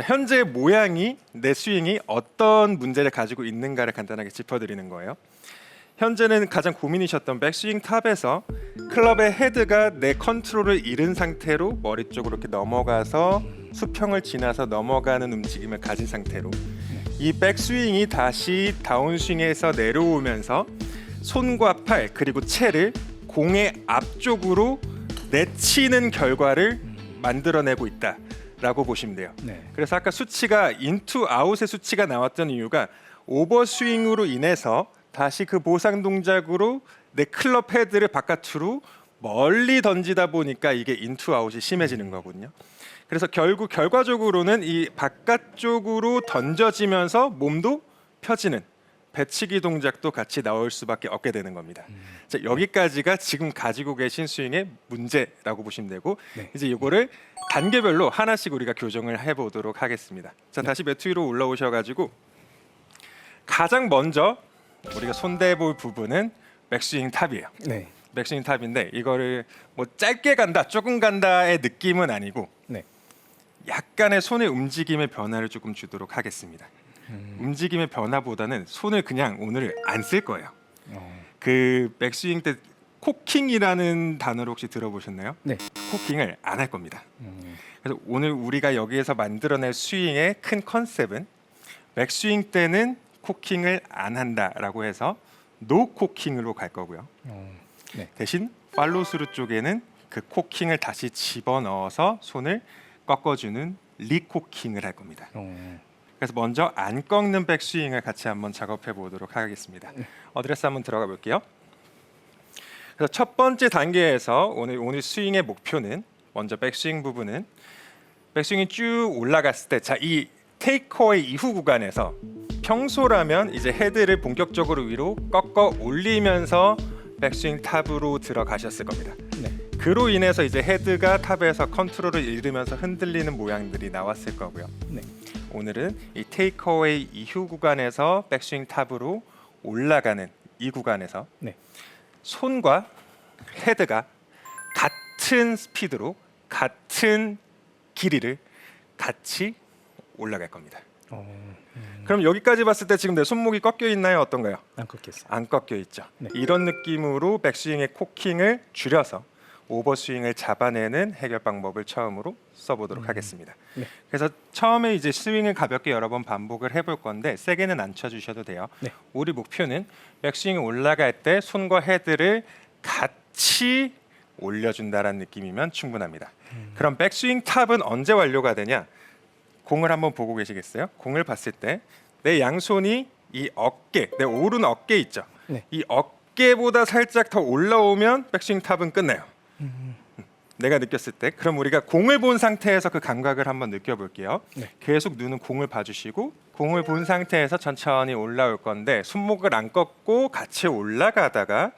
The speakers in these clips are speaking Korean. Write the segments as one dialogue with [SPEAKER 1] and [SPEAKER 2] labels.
[SPEAKER 1] 자, 현재 모양이 내 스윙이 어떤 문제를 가지고 있는가를 간단하게 짚어드리는 거예요. 현재는 가장 고민이셨던 백스윙 탑에서 클럽의 헤드가 내 컨트롤을 잃은 상태로 머리 쪽으로 이렇게 넘어가서 수평을 지나서 넘어가는 움직임을 가진 상태로 이 백스윙이 다시 다운스윙에서 내려오면서 손과 팔 그리고 채를 공의 앞쪽으로 내치는 결과를 만들어내고 있다 라고 보시면 돼요.
[SPEAKER 2] 네.
[SPEAKER 1] 그래서 아까 수치가 인투 아웃의 수치가 나왔던 이유가 오버스윙으로 인해서 다시 그 보상 동작으로 내 클럽 헤드를 바깥으로 멀리 던지다 보니까 이게 인투 아웃이 심해지는 거거든요. 그래서 결국 결과적으로는 이 바깥쪽으로 던져지면서 몸도 펴지는 배치기 동작도 같이 나올 수밖에 없게 되는 겁니다. 자, 여기까지가 지금 가지고 계신 스윙의 문제라고 보시면 되고
[SPEAKER 2] 네.
[SPEAKER 1] 이제 이거를 단계별로 하나씩 우리가 교정을 해보도록 하겠습니다. 자 다시 매트 위로 올라오셔가지고 가장 먼저 우리가 손대볼 부분은 백스윙 탑이에요.
[SPEAKER 2] 네.
[SPEAKER 1] 백스윙 탑인데 이거를 뭐 짧게 간다, 조금 간다의 느낌은 아니고
[SPEAKER 2] 네.
[SPEAKER 1] 약간의 손의 움직임의 변화를 조금 주도록 하겠습니다. 움직임의 변화보다는 손을 그냥 오늘 안 쓸 거예요.
[SPEAKER 2] 어.
[SPEAKER 1] 그 백스윙 때 코킹이라는 단어를 혹시 들어보셨나요?
[SPEAKER 2] 네.
[SPEAKER 1] 코킹을 안 할 겁니다.
[SPEAKER 2] 음.
[SPEAKER 1] 그래서 오늘 우리가 여기에서 만들어낼 스윙의 큰 컨셉은 백스윙 때는 코킹을 안 한다라고 해서 노 코킹으로 갈 거고요.
[SPEAKER 2] 어. 네.
[SPEAKER 1] 대신 팔로스루 쪽에는 그 코킹을 다시 집어 넣어서 손을 꺾어주는 리코킹을 할 겁니다.
[SPEAKER 2] 어.
[SPEAKER 1] 그래서 먼저 안 꺾는 백스윙을 같이 한번 작업해 보도록 하겠습니다. 어드레스 한번 들어가 볼게요. 그래서 첫 번째 단계에서 오늘 오늘 스윙의 목표는 먼저 백스윙 부분은 백스윙이 쭉 올라갔을 때 자 이 테이크어웨이 이후 구간에서 평소라면 이제 헤드를 본격적으로 위로 꺾어 올리면서 백스윙 탑으로 들어가셨을 겁니다.
[SPEAKER 2] 네.
[SPEAKER 1] 그로 인해서 이제 헤드가 탑에서 컨트롤을 잃으면서 흔들리는 모양들이 나왔을 거고요.
[SPEAKER 2] 네.
[SPEAKER 1] 오늘은 이 테이크어웨이 이후 구간에서 백스윙 탑으로 올라가는 이 구간에서
[SPEAKER 2] 네.
[SPEAKER 1] 손과 헤드가 같은 스피드로 같은 길이를 같이 올라갈 겁니다.
[SPEAKER 2] 어. 음.
[SPEAKER 1] 그럼 여기까지 봤을 때 지금 내 손목이 꺾여 있나요? 어떤가요?
[SPEAKER 2] 안 꺾였어.
[SPEAKER 1] 안 꺾여 있죠.
[SPEAKER 2] 네.
[SPEAKER 1] 이런 느낌으로 백스윙의 코킹을 줄여서 오버스윙을 잡아내는 해결 방법을 처음으로 써보도록 하겠습니다.
[SPEAKER 2] 네.
[SPEAKER 1] 그래서 처음에 이제 스윙을 가볍게 여러 번 반복을 해볼 건데 세게는 안 쳐주셔도 돼요.
[SPEAKER 2] 네.
[SPEAKER 1] 우리 목표는 백스윙이 올라갈 때 손과 헤드를 같이 올려준다라는 느낌이면 충분합니다. 그럼 백스윙 탑은 언제 완료가 되냐? 공을 한번 보고 계시겠어요? 공을 봤을 때 내 양손이 이 어깨, 내 오른 어깨 있죠.
[SPEAKER 2] 네.
[SPEAKER 1] 이 어깨보다 살짝 더 올라오면 백스윙 탑은 끝나요.
[SPEAKER 2] 음.
[SPEAKER 1] 내가 느꼈을 때 그럼 우리가 공을 본 상태에서 그 감각을 한번 느껴볼게요.
[SPEAKER 2] 네.
[SPEAKER 1] 계속 눈은 공을 봐주시고 공을 본 상태에서 천천히 올라올 건데 손목을 안 꺾고 같이 올라가다가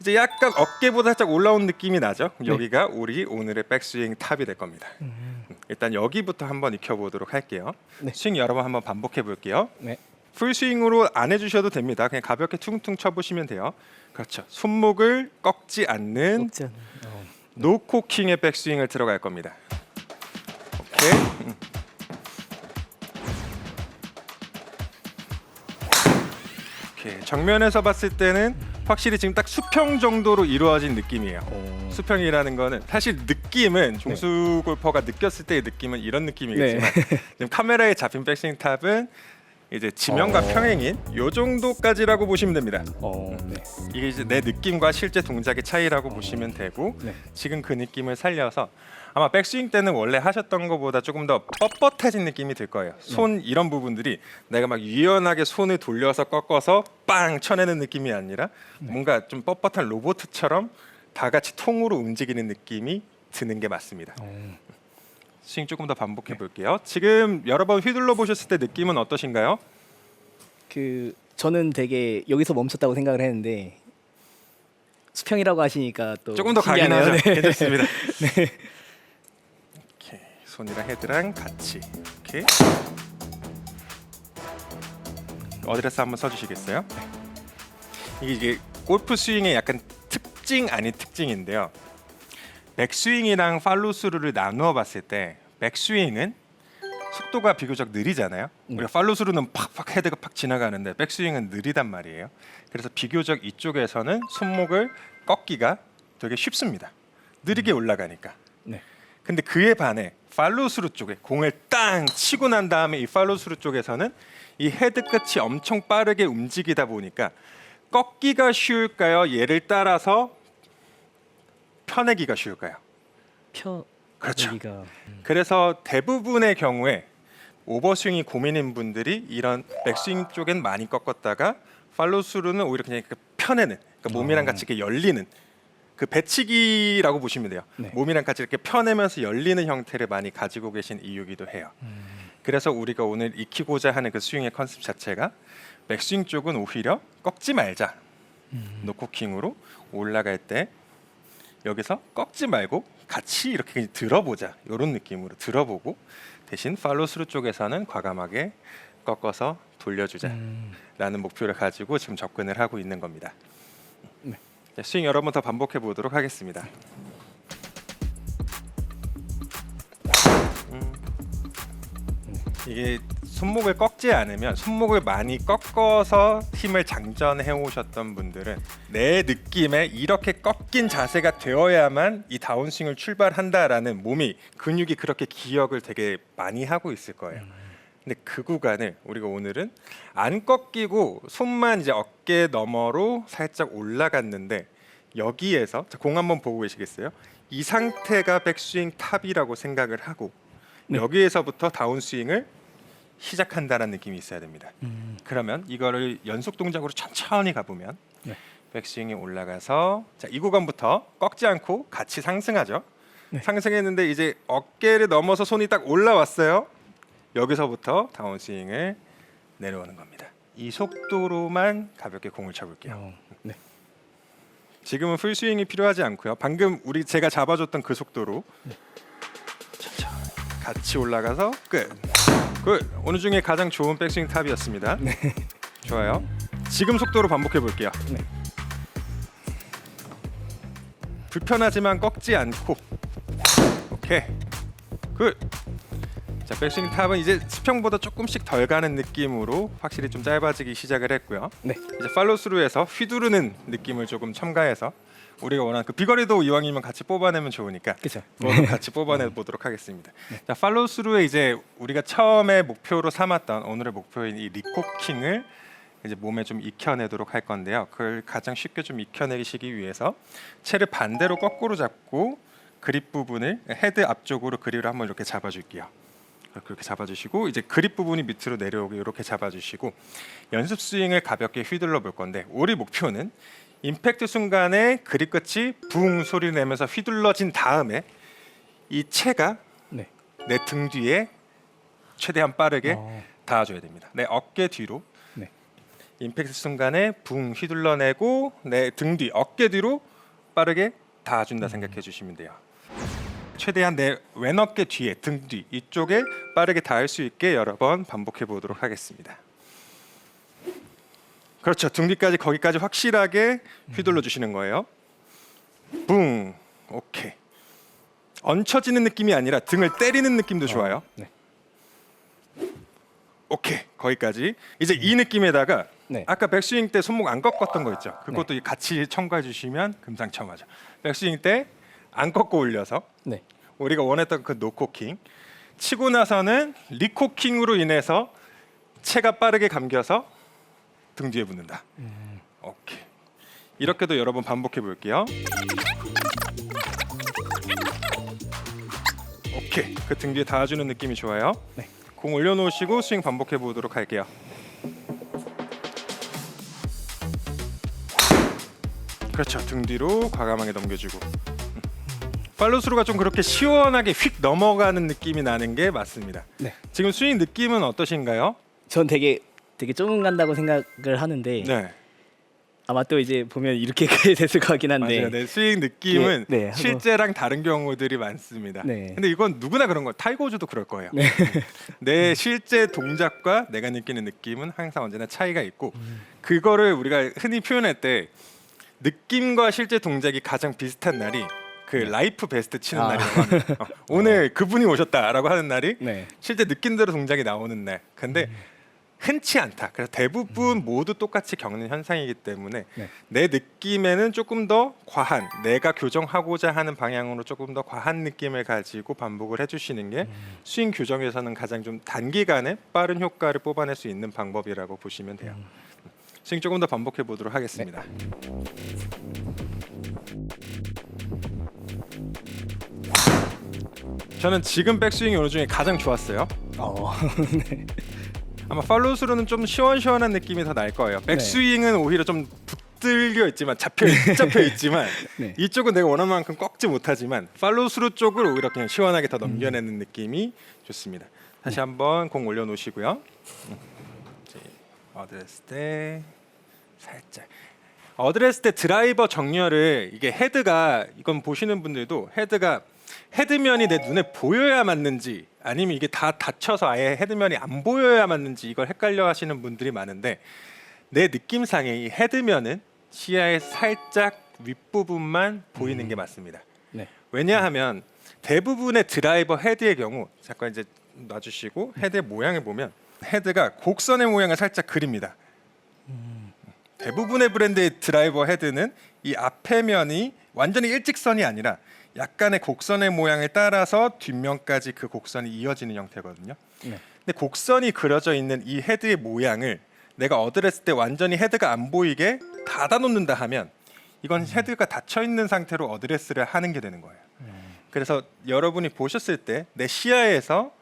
[SPEAKER 1] 이제 약간 어깨보다 살짝 올라온 느낌이 나죠.
[SPEAKER 2] 네.
[SPEAKER 1] 여기가 우리 오늘의 백스윙 탑이 될 겁니다.
[SPEAKER 2] 음.
[SPEAKER 1] 일단 여기부터 한번 익혀보도록 할게요.
[SPEAKER 2] 네.
[SPEAKER 1] 스윙 여러 번 한번 반복해 볼게요.
[SPEAKER 2] 네.
[SPEAKER 1] 풀 스윙으로 안 해주셔도 됩니다. 그냥 가볍게 퉁퉁 쳐보시면 돼요. 그렇죠. 손목을 꺾지 않는
[SPEAKER 2] 꺾지 않는. 어.
[SPEAKER 1] 노코킹의 백스윙을 들어갈 겁니다. 오케이. 음. 오케이. 정면에서 봤을 때는 확실히 지금 딱 수평 정도로 이루어진 느낌이에요.
[SPEAKER 2] 어.
[SPEAKER 1] 수평이라는 거는 사실 느낌은 종수 골퍼가 느꼈을 때의 느낌은 이런 느낌이겠지만 지금 카메라에 잡힌 백스윙 탑은 이제 지면과
[SPEAKER 2] 어.
[SPEAKER 1] 평행인 요 정도까지라고 보시면 됩니다.
[SPEAKER 2] 어. 네.
[SPEAKER 1] 이게 이제 내 느낌과 실제 동작의 차이라고 보시면 되고
[SPEAKER 2] 네.
[SPEAKER 1] 지금 그 느낌을 살려서 아마 백스윙 때는 원래 하셨던 것보다 조금 더 뻣뻣해진 느낌이 들 거예요. 손 이런 부분들이 내가 막 유연하게 손을 돌려서 꺾어서 빵 쳐내는 느낌이 아니라 뭔가 좀 뻣뻣한 로봇처럼 다 같이 통으로 움직이는 느낌이 드는 게 맞습니다.
[SPEAKER 2] 어.
[SPEAKER 1] 스윙 조금 더 반복해 볼게요. 지금 여러 번 휘둘러 보셨을 때 느낌은 어떠신가요?
[SPEAKER 2] 그 저는 되게 여기서 멈췄다고 생각을 했는데 수평이라고 하시니까 또
[SPEAKER 1] 조금 더 가긴
[SPEAKER 2] 신기하네요.
[SPEAKER 1] 하죠.
[SPEAKER 2] 네.
[SPEAKER 1] 괜찮습니다. 오케이. 손이랑 헤드랑 같이. 오케이. 어드레스 한번 써주시겠어요? 이게 이게 골프 스윙의 약간 특징 아닌 특징인데요. 백스윙이랑 팔로스루를 나누어 봤을 때 백스윙은 속도가 비교적 느리잖아요.
[SPEAKER 2] 네.
[SPEAKER 1] 우리가 팔로스루는 팍팍 헤드가 팍 지나가는데 백스윙은 느리단 말이에요. 그래서 비교적 이쪽에서는 손목을 꺾기가 되게 쉽습니다. 느리게 올라가니까.
[SPEAKER 2] 네.
[SPEAKER 1] 근데 그에 반해 팔로스루 쪽에 공을 땅 치고 난 다음에 이 팔로스루 쪽에서는 이 헤드 끝이 엄청 빠르게 움직이다 보니까 꺾기가 쉬울까요? 얘를 따라서 펴내기가 쉬울까요?
[SPEAKER 2] 펴
[SPEAKER 1] 그렇죠.
[SPEAKER 2] 여기가
[SPEAKER 1] 그래서 대부분의 경우에 오버스윙이 고민인 분들이 이런 백스윙 쪽엔 많이 꺾었다가 팔로스루는 오히려 그냥 이렇게 펴내는 그러니까 몸이랑 같이 이렇게 열리는 그 배치기라고 보시면 돼요.
[SPEAKER 2] 네.
[SPEAKER 1] 몸이랑 같이 이렇게 펴내면서 열리는 형태를 많이 가지고 계신 이유기도 해요. 그래서 우리가 오늘 익히고자 하는 그 스윙의 컨셉 자체가 백스윙 쪽은 오히려 꺾지 말자. 노코킹으로 올라갈 때 여기서 꺾지 말고 같이 이렇게 들어보자 이런 느낌으로 들어보고 대신 팔로스루 쪽에서는 과감하게 꺾어서 돌려주자라는
[SPEAKER 2] 음,
[SPEAKER 1] 목표를 가지고 지금 접근을 하고 있는 겁니다.
[SPEAKER 2] 네.
[SPEAKER 1] 자, 스윙 여러 번 더 반복해 보도록 하겠습니다. 음. 이게 손목을 꺾지 않으면 손목을 많이 꺾어서 힘을 장전해 오셨던 분들은 내 느낌에 이렇게 꺾인 자세가 되어야만 이 다운스윙을 출발한다라는 몸이 근육이 그렇게 기억을 되게 많이 하고 있을 거예요. 근데 그 구간을 우리가 오늘은 안 꺾이고 손만 이제 어깨 너머로 살짝 올라갔는데 여기에서 자, 공 한번 보고 계시겠어요? 이 상태가 백스윙 탑이라고 생각을 하고
[SPEAKER 2] 네.
[SPEAKER 1] 여기에서부터 다운스윙을 시작한다라는 느낌이 있어야 됩니다.
[SPEAKER 2] 음,
[SPEAKER 1] 그러면 이거를 연속 동작으로 천천히 가보면
[SPEAKER 2] 네.
[SPEAKER 1] 백스윙이 올라가서 자, 이 구간부터 꺾지 않고 같이 상승하죠.
[SPEAKER 2] 네.
[SPEAKER 1] 상승했는데 이제 어깨를 넘어서 손이 딱 올라왔어요. 여기서부터 다운스윙을 내려오는 겁니다. 이 속도로만 가볍게 공을 쳐볼게요.
[SPEAKER 2] 어, 네.
[SPEAKER 1] 지금은 풀스윙이 필요하지 않고요. 방금 우리 제가 잡아줬던 그 속도로 천천히 같이 올라가서 끝. 굿. 오늘 중에 가장 좋은 백스윙 탑이었습니다. 좋아요. 지금 속도로 반복해 볼게요.
[SPEAKER 2] 네.
[SPEAKER 1] 불편하지만 꺾지 않고. 오케이. 굿. 자, 백스윙 탑은 이제 수평보다 조금씩 덜 가는 느낌으로 확실히 좀 짧아지기 시작을 했고요.
[SPEAKER 2] 네.
[SPEAKER 1] 이제 팔로스루에서 휘두르는 느낌을 조금 첨가해서 우리가 원하는 그 비거리도 이왕이면 같이 뽑아내면 좋으니까
[SPEAKER 2] 그렇죠.
[SPEAKER 1] 그것도 같이 뽑아내 보도록 하겠습니다. 자, 팔로스루에 이제 우리가 처음에 목표로 삼았던 오늘의 목표인 이 리코킹을 이제 몸에 좀 익혀내도록 할 건데요. 그걸 가장 쉽게 좀 익혀내시기 위해서 채를 반대로 거꾸로 잡고 그립 부분을 헤드 앞쪽으로 그립을 한번 이렇게 잡아줄게요. 그렇게 잡아주시고 이제 그립 부분이 밑으로 내려오게 이렇게 잡아주시고 연습 스윙을 가볍게 휘둘러 볼 건데 우리 목표는 임팩트 순간에 그립 끝이 붕 소리 내면서 휘둘러진 다음에 이 채가
[SPEAKER 2] 네.
[SPEAKER 1] 내 등 뒤에 최대한 빠르게
[SPEAKER 2] 어,
[SPEAKER 1] 닿아줘야 됩니다. 내 어깨 뒤로
[SPEAKER 2] 네.
[SPEAKER 1] 임팩트 순간에 붕 휘둘러내고 내 등 뒤 어깨 뒤로 빠르게 닿아준다 생각해 주시면 돼요. 최대한 내 왼어깨 뒤에 등 뒤 이쪽에 빠르게 닿을 수 있게 여러 번 반복해 보도록 하겠습니다. 그렇죠. 등 뒤까지 거기까지 확실하게 휘둘러 주시는 거예요. 붕. 오케이. 얹혀지는 느낌이 아니라 등을 때리는 느낌도 좋아요.
[SPEAKER 2] 네.
[SPEAKER 1] 오케이. 거기까지. 이제 이 느낌에다가
[SPEAKER 2] 네.
[SPEAKER 1] 아까 백스윙 때 손목 안 꺾었던 거 있죠. 그것도 같이 첨가해 주시면 금상첨화죠. 백스윙 때 안 꺾고 올려서
[SPEAKER 2] 네.
[SPEAKER 1] 우리가 원했던 그 노코킹 치고 나서는 리코킹으로 인해서 체가 빠르게 감겨서 등 뒤에 붙는다. 오케이. 이렇게도 여러 번 반복해 볼게요. 오케이. 그 등 뒤에 닿아주는 느낌이 좋아요.
[SPEAKER 2] 네.
[SPEAKER 1] 공 올려놓으시고 스윙 반복해 보도록 할게요. 그렇죠. 등 뒤로 과감하게 넘겨주고. 음. 팔로스루가 좀 그렇게 시원하게 휙 넘어가는 느낌이 나는 게 맞습니다.
[SPEAKER 2] 네.
[SPEAKER 1] 지금 스윙 느낌은 어떠신가요?
[SPEAKER 2] 전 되게 되게 조금 간다고 생각을 하는데
[SPEAKER 1] 네,
[SPEAKER 2] 아마 또 이제 보면 이렇게 됐을 것 같긴 한데
[SPEAKER 1] 맞아요. 네, 스윙 느낌은
[SPEAKER 2] 네, 네, 하고-
[SPEAKER 1] 실제랑 다른 경우들이 많습니다.
[SPEAKER 2] 네.
[SPEAKER 1] 근데 이건 누구나 그런 거. 타이거즈도 그럴 거예요.
[SPEAKER 2] 네.
[SPEAKER 1] 내 실제 동작과 내가 느끼는 느낌은 항상 언제나 차이가 있고
[SPEAKER 2] 음.
[SPEAKER 1] 그거를 우리가 흔히 표현할 때 느낌과 실제 동작이 가장 비슷한 날이 그 라이프 베스트 치는
[SPEAKER 2] 아.
[SPEAKER 1] 날이라고 합니다. 어, 오늘 그분이 오셨다라고 하는 날이
[SPEAKER 2] 네.
[SPEAKER 1] 실제 느낀 대로 동작이 나오는 날. 근데 흔치 않다. 그래서 대부분 모두 똑같이 겪는 현상이기 때문에
[SPEAKER 2] 네.
[SPEAKER 1] 내 느낌에는 조금 더 과한, 내가 교정하고자 하는 방향으로 조금 더 과한 느낌을 가지고 반복을 해주시는 게 스윙 교정에서는 가장 좀 단기간에 빠른 효과를 뽑아낼 수 있는 방법이라고 보시면 돼요. 스윙 조금 더 반복해 보도록 하겠습니다. 저는 지금 백스윙이 오늘 중에 가장 좋았어요.
[SPEAKER 2] 어.
[SPEAKER 1] 아마 팔로우스루는 좀 시원시원한 느낌이 더 날 거예요. 백스윙은 오히려 좀 붙들려 있지만 잡혀 잡혀 있지만
[SPEAKER 2] 네.
[SPEAKER 1] 이쪽은 내가 원하는 만큼 꺾지 못하지만 팔로우스루 쪽을 오히려 그냥 시원하게 더 넘겨내는 느낌이 좋습니다. 다시 한번 공 올려놓으시고요. 음. 이제 어드레스 때 살짝 어드레스 때 드라이버 정렬을 이게 헤드가 이건 보시는 분들도 헤드가 헤드면이 내 눈에 보여야 맞는지 아니면 이게 다 닫혀서 아예 헤드면이 안 보여야 맞는지 이걸 헷갈려 하시는 분들이 많은데 내 느낌상에 이 헤드면은 시야의 살짝 윗부분만 보이는 게 맞습니다.
[SPEAKER 2] 네.
[SPEAKER 1] 왜냐하면 대부분의 드라이버 헤드의 경우 잠깐 이제 놔주시고 헤드의 모양을 보면 헤드가 곡선의 모양을 살짝 그립니다. 대부분의 브랜드의 드라이버 헤드는 이 앞에 면이 완전히 일직선이 아니라 약간의 곡선의 모양을 따라서 뒷면까지 그 곡선이 이어지는 형태거든요.
[SPEAKER 2] 네.
[SPEAKER 1] 근데 곡선이 그려져 있는 이 헤드의 모양을 내가 어드레스 때 완전히 헤드가 안 보이게 닫아 놓는다 하면 이건 헤드가 닫혀 있는 상태로 어드레스를 하는 게 되는 거예요. 그래서 여러분이 보셨을 때 내 시야에서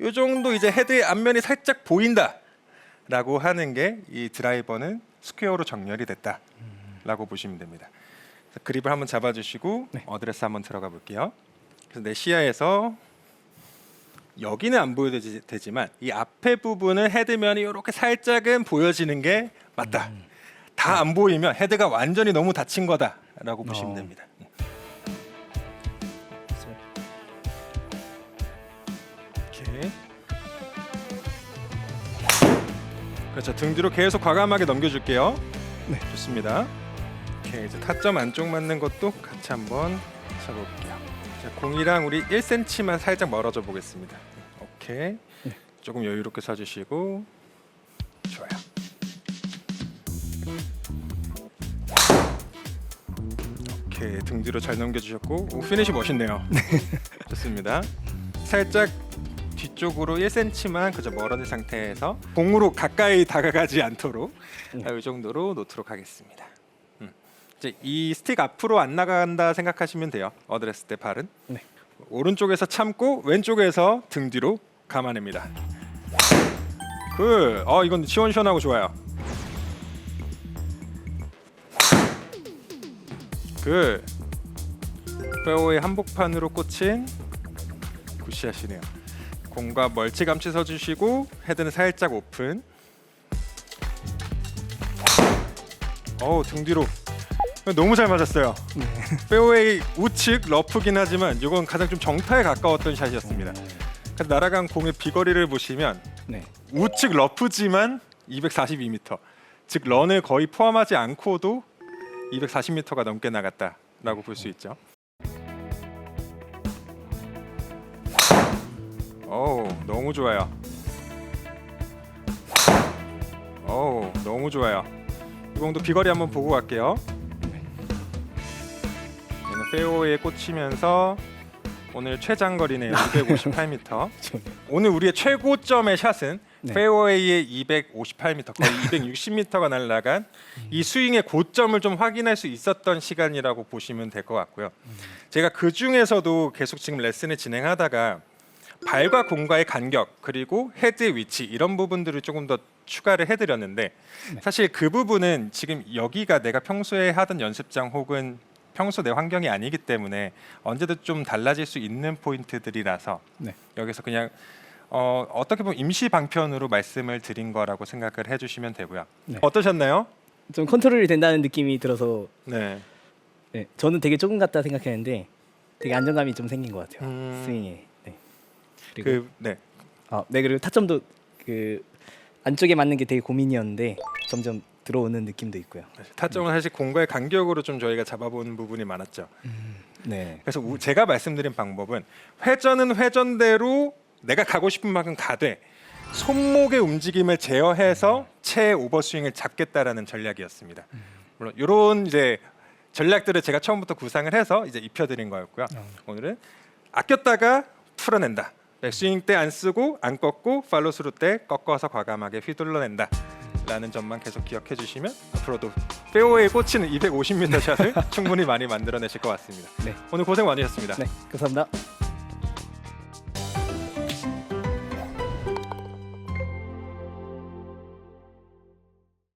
[SPEAKER 1] 이 정도 이제 헤드의 앞면이 살짝 보인다라고 하는 게 이 드라이버는 스퀘어로 정렬이 됐다라고 보시면 됩니다. 그립을 한번 잡아주시고
[SPEAKER 2] 네.
[SPEAKER 1] 어드레스 한번 들어가 볼게요. 그래서 내 시야에서 여기는 안 되지만 이 앞에 부분은 헤드면이 이렇게 살짝은 보여지는 게 맞다. 다안 보이면 헤드가 완전히 너무 닫힌 거다라고 보시면
[SPEAKER 2] 어.
[SPEAKER 1] 됩니다. 이렇게. 그렇죠. 등 뒤로 계속 과감하게 넘겨줄게요. 네, 좋습니다. 이렇게 이제 타점 안쪽 맞는 것도 같이 한번 쳐볼게요. 자, 공이랑 우리 1cm만 살짝 멀어져 보겠습니다. 오케이.
[SPEAKER 2] 네.
[SPEAKER 1] 조금 여유롭게 서주시고 좋아요. 오케이 등 뒤로 잘 넘겨주셨고 오, 피니시 멋있네요. 좋습니다. 살짝 뒤쪽으로 1cm만 그저 멀어진 상태에서 공으로 가까이 다가가지 않도록 아, 이 정도로 놓도록 하겠습니다. 음. 이제 이 스틱 앞으로 안 나간다 생각하시면 돼요. 어드레스 때 발은
[SPEAKER 2] 네.
[SPEAKER 1] 오른쪽에서 참고 왼쪽에서 등 뒤로 감아냅니다. 그, 어 이건 시원시원하고 좋아요. 그 페어웨이 한복판으로 꽂힌 굿샷이네요. 공과 멀찌감치 서주시고 헤드는 살짝 오픈. 어우 등 뒤로 너무 잘 맞았어요. 페어웨이 우측 러프긴 하지만 이건 가장 좀 정타에 가까웠던 샷이었습니다. 그래서 날아간 공의 비거리를 보시면
[SPEAKER 2] 네.
[SPEAKER 1] 우측 러프지만 242m, 즉 런을 거의 포함하지 않고도 240m가 넘게 나갔다라고 볼 수 있죠. 오, 너무 좋아요. 오, 너무 좋아요. 이 공도 비거리 한번 보고 갈게요. 페어웨이에 꽂히면서 오늘 최장거리네요. 258m. 오늘 우리의 최고점의 샷은
[SPEAKER 2] 네.
[SPEAKER 1] 페어웨이의 258m, 거의 260m가 날아간 이 스윙의 고점을 좀 확인할 수 있었던 시간이라고 보시면 될 것 같고요. 제가 그 중에서도 계속 지금 레슨을 진행하다가 발과 공과의 간격 그리고 헤드의 위치 이런 부분들을 조금 더 추가를 해드렸는데 사실 그 부분은 지금 여기가 내가 평소에 하던 연습장 혹은 평소 내 환경이 아니기 때문에 언제든 좀 달라질 수 있는 포인트들이라서
[SPEAKER 2] 네.
[SPEAKER 1] 여기서 그냥 어, 어떻게 보면 임시 방편으로 말씀을 드린 거라고 생각을 해주시면 되고요.
[SPEAKER 2] 네.
[SPEAKER 1] 어떠셨나요?
[SPEAKER 2] 좀 컨트롤이 된다는 느낌이 들어서
[SPEAKER 1] 네.
[SPEAKER 2] 네. 저는 되게 조금 같다 생각했는데 되게 안정감이 좀 생긴 것 같아요.
[SPEAKER 1] 음.
[SPEAKER 2] 스윙에. 네. 그리고
[SPEAKER 1] 그 네.
[SPEAKER 2] 아, 네 그리고 타점도 그 안쪽에 맞는 게 되게 고민이었는데 점점 들어오는 느낌도 있고요.
[SPEAKER 1] 타점은 사실 공과의 간격으로 좀 저희가 잡아보는 부분이 많았죠.
[SPEAKER 2] 네.
[SPEAKER 1] 그래서 우- 제가 말씀드린 방법은 회전은 회전대로 내가 가고 싶은 만큼 가되 손목의 움직임을 제어해서 채 오버스윙을 잡겠다라는 전략이었습니다. 물론 이런 이제 전략들을 제가 처음부터 구상을 해서 이제 입혀드린 거였고요. 오늘은 아꼈다가 풀어낸다. 백스윙 때 안 쓰고 안 꺾고 팔로스루 때 꺾어서 과감하게 휘둘러낸다. 라는 점만 계속 기억해 주시면 앞으로도 페어웨이에 꽂히는 250m 샷을 충분히 많이 만들어내실 것 같습니다.
[SPEAKER 2] 네.
[SPEAKER 1] 오늘 고생 많으셨습니다.
[SPEAKER 2] 네. 감사합니다.